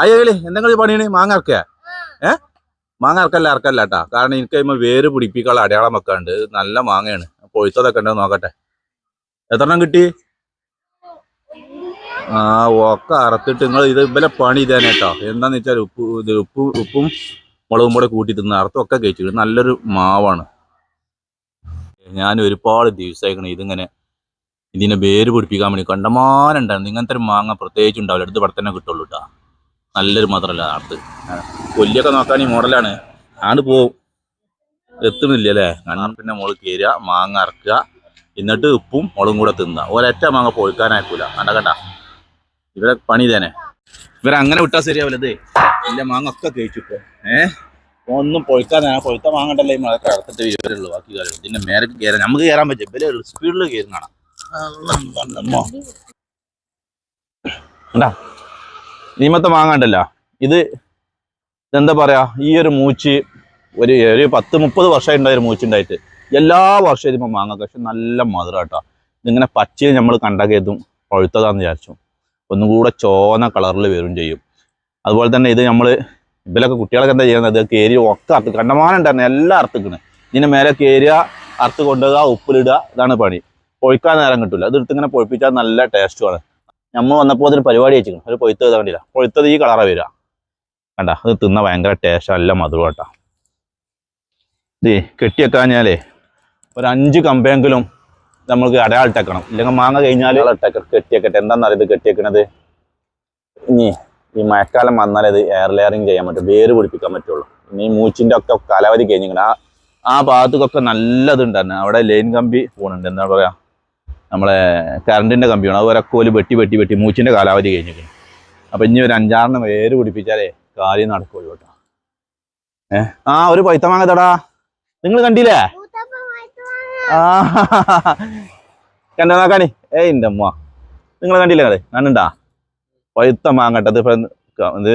അയ്യകളി എന്തെങ്കിലും പണിയാണ്? മാങ്ങ ഇറക്കുക ഏ? മാങ്ങ ഇറക്കല്ല ഇറക്കല്ല കേട്ടാ കാരണം എനിക്ക് കഴിയുമ്പോൾ വേര് പിടിപ്പിക്കാനുള്ള അടയാളം വെക്കാണ്ട് നല്ല മാങ്ങയാണ്. പൊയ്ത്തതൊക്കെ ഉണ്ടോ നോക്കട്ടെ. എത്രണ്ണം കിട്ടി? ആ ഒക്കെ അറുത്തിട്ട് നിങ്ങൾ ഇത് ഇവലെ പണി ഇതന്നെ കേട്ടോ എന്താന്ന് വെച്ചാൽ ഉപ്പ് ഇത് ഉപ്പ് ഉപ്പും മുളകും കൂടെ കൂട്ടി തിന്ന് അറുത്തൊക്കെ കഴിച്ചു. നല്ലൊരു മാവാണ്. ഞാൻ ഒരുപാട് ദിവസമായിക്കണ ഇതിങ്ങനെ ഇതിനെ വേര് പിടിപ്പിക്കാൻ വേണ്ടി കണ്ടമാനുണ്ടായിരുന്നു ഇങ്ങനത്തെ ഒരു മാങ്ങ പ്രത്യേകിച്ച് ഉണ്ടാവില്ല. അടുത്ത് ഇവിടെ തന്നെ കിട്ടുള്ളൂ കേട്ടോ നല്ലൊരു മാത്രമല്ല ആട്ട് കൊല്ലിയൊക്കെ നോക്കാൻ ഈ മോഡലാണ്. ആണ് പോവും. എത്തുന്നില്ല അല്ലേ കാരണം പിന്നെ മോൾ കയറുക മാങ്ങ അറക്കുക എന്നിട്ട് ഉപ്പും മുളകും കൂടെ തിന്നുക ഒരൊറ്റ മാങ്ങ പൊഴുക്കാനായിക്കൂല കണ്ട കണ്ട. ഇവരെ പണി തന്നെ ഇവരങ്ങനെ വിട്ടാൽ ശരിയാവില്ലത് എല്ലാ മാങ്ങ ഒക്കെ കഴിച്ചു ഇപ്പൊ. ഏഹ് ഒന്നും പൊഴുക്കാനാ പൊഴുത്ത മാങ്ങണ്ടല്ലേ ഈ മഴക്ക് അടുത്തിട്ട് വിവരമുള്ളൂ. ബാക്കി കാര്യം ഇതിന്റെ മേലേക്ക് കയറാൻ നമുക്ക് കയറാൻ പറ്റും ഇവരെ സ്പീഡിൽ കയറും കാണാം. അമ്മോ. കണ്ടാ? നീമത്തെ മാങ്ങ ഉണ്ടല്ലോ ഇത് എന്താ പറയാ? ഈ ഒരു മൂച്ച് ഒരു ഒരു പത്ത് മുപ്പത് വർഷം ഉണ്ടായ ഒരു മൂച്ച് ഉണ്ടായിട്ട് എല്ലാ വർഷവും ഇതിപ്പോ മാങ്ങ പക്ഷെ നല്ല മധുരം കേട്ടോ ഇതിങ്ങനെ പച്ചയിൽ നമ്മൾ കണ്ടകേതും പഴുത്തതാന്ന് വിചാരിച്ചു. ഒന്നും കൂടെ ചോന കളറിൽ വരും ചെയ്യും. അതുപോലെ തന്നെ ഇത് നമ്മൾ ഇവരൊക്കെ കുട്ടികളൊക്കെ എന്താ ചെയ്യുന്നത്? കയറി ഒക്കെ അർത്ത് കണ്ടമാനം ഉണ്ടായിരുന്നു എല്ലാം അറുത്തിക്കണ്. ഇതിന് മേലെ കയറിയ അർത്ത് കൊണ്ടുപോകുക ഉപ്പിലിടുക ഇതാണ് പണി. പൊഴിക്കാൻ നേരം കിട്ടില്ല ഇതെടുത്ത് ഇങ്ങനെ പൊഴിപ്പിച്ചാൽ നല്ല ടേസ്റ്റുമാണ് നമ്മൾ വന്നപ്പോൾ അതിന് പരിപാടി വെച്ചിരിക്കണം ഒരു പൊയ്ത്ത് ഇത് കണ്ടില്ല? പൊയ്ത്തത് ഈ കളറാണ് വരിക. കണ്ട? അത് തിന്ന ഭയങ്കര ടേസ്റ്റ് നല്ല മധുരം കേട്ടോ ഇത് കെട്ടിയേക്കാഞ്ഞാലേ ഒരു അഞ്ച് കമ്പയെങ്കിലും നമ്മൾക്ക് അടയാളിട്ടേക്കണം ഇല്ലെങ്കിൽ മാങ്ങ കഴിഞ്ഞാൽ ഇട്ടേക്ക കെട്ടിയേക്കട്ടെ എന്താണെന്നറിയത് കെട്ടിയേക്കണത് ഇനി ഈ മഴക്കാലം വന്നാൽ ഇത് എയർ ലെയറിങ് ചെയ്യാൻ പറ്റും. വേര് പിടിപ്പിക്കാൻ പറ്റുള്ളൂ. ഇനി ഈ മൂച്ചിന്റെ ഒക്കെ കാലാവധി കഴിഞ്ഞിരിക്കണം ആ ആ ഭാഗത്തൊക്കെ നല്ലതുണ്ടായിരുന്നു അവിടെ ലൈൻ കമ്പി പോകുന്നുണ്ട് എന്താ പറയാ? നമ്മളെ കറണ്ടിന്റെ കമ്പിയാണ്. അത് ഒരക്കോൽ വെട്ടി വെട്ടി വെട്ടി മൂച്ചിന്റെ കാലാവധി കഴിഞ്ഞിരിക്കണം അപ്പം ഇനി ഒരു അഞ്ചാറെണ്ണം വേര് പിടിപ്പിച്ചാലേ കാര്യം നടക്കുള്ളൂ കേട്ടോ. ഏ? ആ ഒരു പൈത്ത തടാ നിങ്ങൾ കണ്ടില്ലേ? ആ കണ്ടോ നോക്കാണി ഏയ് എന്റെ അമ്മ. നിങ്ങൾ കണ്ടില്ലേ കളി കണ്ടുണ്ടാ? പഴുത്ത മാങ്ങട്ടത് ഇപ്പം ഇത്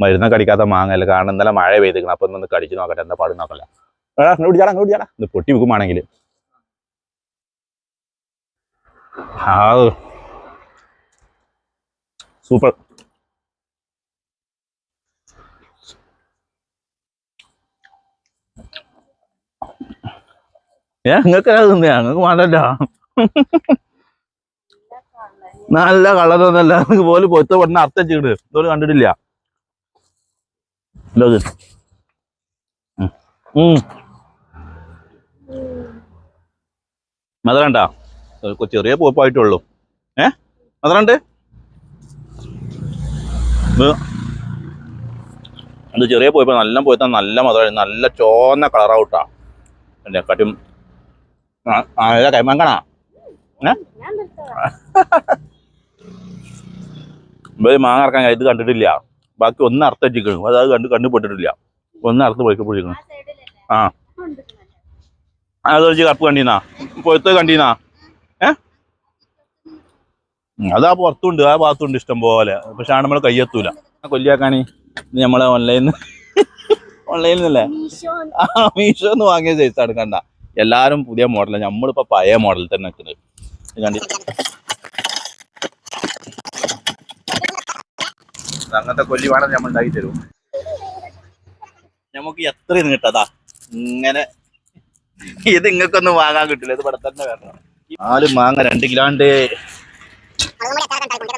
മരുന്നൊക്കെ അടിക്കാത്ത മാങ്ങല്ല കാരണം ഇന്നലെ മഴ പെയ്തിരിക്കണം. അപ്പം ഒന്ന് കടിച്ചു നോക്കട്ടെ. എന്താ പാടും നോക്കല്ല ഇത് പൊട്ടി വെക്കുമാണെങ്കിൽ ആ സൂപ്പർ ഏ നിങ്ങൾക്ക് തിന്നാ നല്ല കളറൊന്നല്ല നിങ്ങൾക്ക് പോലും പൊത്ത പെട്ടെന്ന് അർത്ഥം ചെയ്ത് ഇതുപോലെ കണ്ടിട്ടില്ല. മധുരണ്ടാ ചെറിയ പോപ്പായിട്ടുള്ളൂ. ഏ? അതുകൊണ്ട് ഇത് ചെറിയ പോയപ്പോ നല്ല പോയത്താ നല്ല മധുരം നല്ല ചോന്ന കളറാവൂട്ടാ എന്റെ കട്ടും കൈമാങ്കണാ ഇവർ മാങ്ങ ഇറക്കാൻ ഇത് കണ്ടിട്ടില്ല. ബാക്കി ഒന്ന് അർത്ഥം ചിക്കണം അത് അത് കണ്ട് കണ്ടുപെട്ടിട്ടില്ല ഒന്ന് അർത്ഥം പോയിക്കപ്പോഴിരിക്കണം ആ. അത് വെച്ച് കപ്പ് കണ്ടീന്നാ? പൊയത്ത് ഉം, അത് ആ പുറത്തുണ്ട് ആ ഭാഗത്തുണ്ട് ഇഷ്ടം പോലെ. പക്ഷെ ആണ് നമ്മൾ കയ്യെത്തൂല. കൊല്ലിയാക്കാനി നമ്മളെ ഓൺലൈനിൽ ഓൺലൈനിൽ നിന്നല്ലേ ആ മീഷോ എന്ന് വാങ്ങിയ സൈസാണ് കണ്ട. എല്ലാരും പുതിയ മോഡലാണ് നമ്മളിപ്പോ പഴയ മോഡൽ തന്നെ കണ്ടി. അങ്ങനത്തെ കൊല്ലി വേണം നമ്മൾ ഉണ്ടാക്കി തരും. നമുക്ക് എത്ര ഇത് കിട്ടതാ ഇങ്ങനെ. ഇത് ഇങ്ങക്കൊന്നും വാങ്ങാൻ കിട്ടില്ല. ഇത് ഇവിടെ തന്നെ നാല് മാങ്ങ രണ്ട് കിലോണ്ട് അതും കൂടി എത്ര കണ്ടാൽ കൊണ്ടുവന്ന് നോക്കിക്കോളൂ